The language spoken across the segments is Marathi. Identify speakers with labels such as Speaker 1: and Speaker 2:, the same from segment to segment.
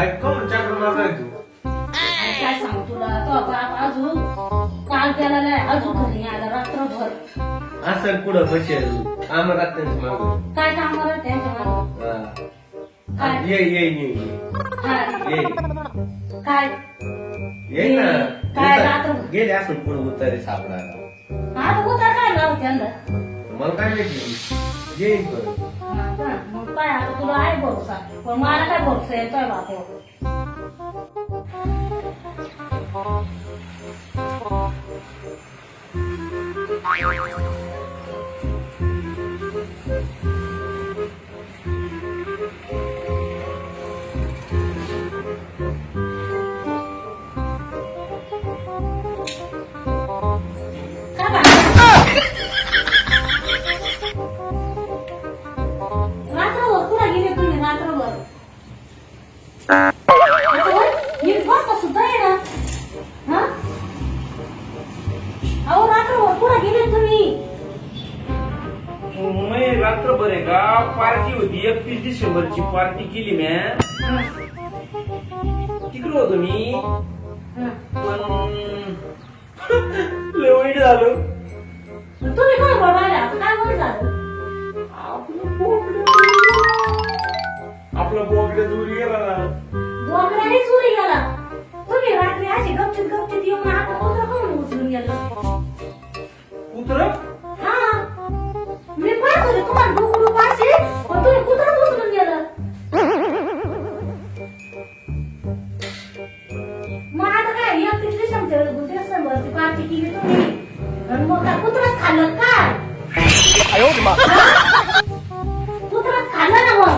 Speaker 1: लाईक करून चाकर मारताय तू काय
Speaker 2: सांगू तुला? तो बाप अजून काल त्याला लय अजून घरी आला रात्रभर.
Speaker 1: असं पुढं बसेल आम्हाला रात्रीच मागून
Speaker 2: काय कामाला त्याच्यामागे?
Speaker 1: ये ये ये ये.
Speaker 2: काय?
Speaker 1: ये ना. काय रात्र? गेले असं पुढे उतारे सापडा.
Speaker 2: आता उतर काय लावू
Speaker 1: मला काय माहिती? येईन पण
Speaker 2: मग काय आता तुला आहे भरोसा पण मला काय भरोसा येतोय बाप
Speaker 3: रात्रभर आहे का? पार्टी होती. एकतीस डिसेंबरची पार्टी केली म्या
Speaker 2: हा,
Speaker 3: तिकडे होतो मी.
Speaker 2: हा.
Speaker 3: पण लय वाईट झालं.
Speaker 2: तुम्ही काय झालं?
Speaker 3: आपलं बोकडं चोरी गेला ना.
Speaker 2: बोकड्याने चोरी गेला तुम्ही रात्री अशी गपचित गपचित येऊन कुत्र करून उचलून गेलं?
Speaker 3: कुत्र?
Speaker 2: डिसेंबरची पार्टी केली तुम्ही आणि मग काय कुत्रच खाल्लं काय कुत्रच खाल्लं ना मग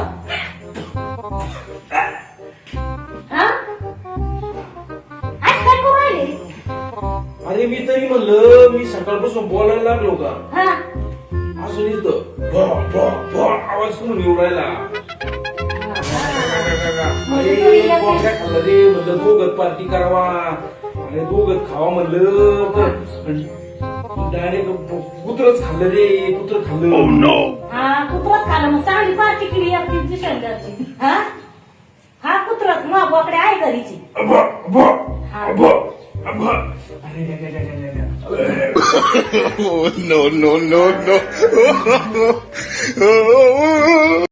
Speaker 2: हा आज काय करू राहिले
Speaker 3: अरे मी तरी म्हणलं मी सकाळपासून बोलायला लागलो का?
Speaker 2: हा
Speaker 3: असं नुसतं भा, भा, भा आवाज करून येऊ राहिला. अरे बोकड्या खाल्लं रे म्हणलं दोघत पार्टी करावा. अरे दोघत खावा म्हणलं तर. डायरेक्ट कुत्रच खाल्लं रे कुत्र खाल्लं.
Speaker 2: हा कुत्रच खाल्लं. मग चांगली पार्टी केली एकतीस डिसेंबरची हा? हा कुत्रच. मग बोकडे आहे घरीची.
Speaker 3: अबा, अबा,
Speaker 2: अबा,
Speaker 3: अबा. अरे. Oh,
Speaker 4: no, no, no.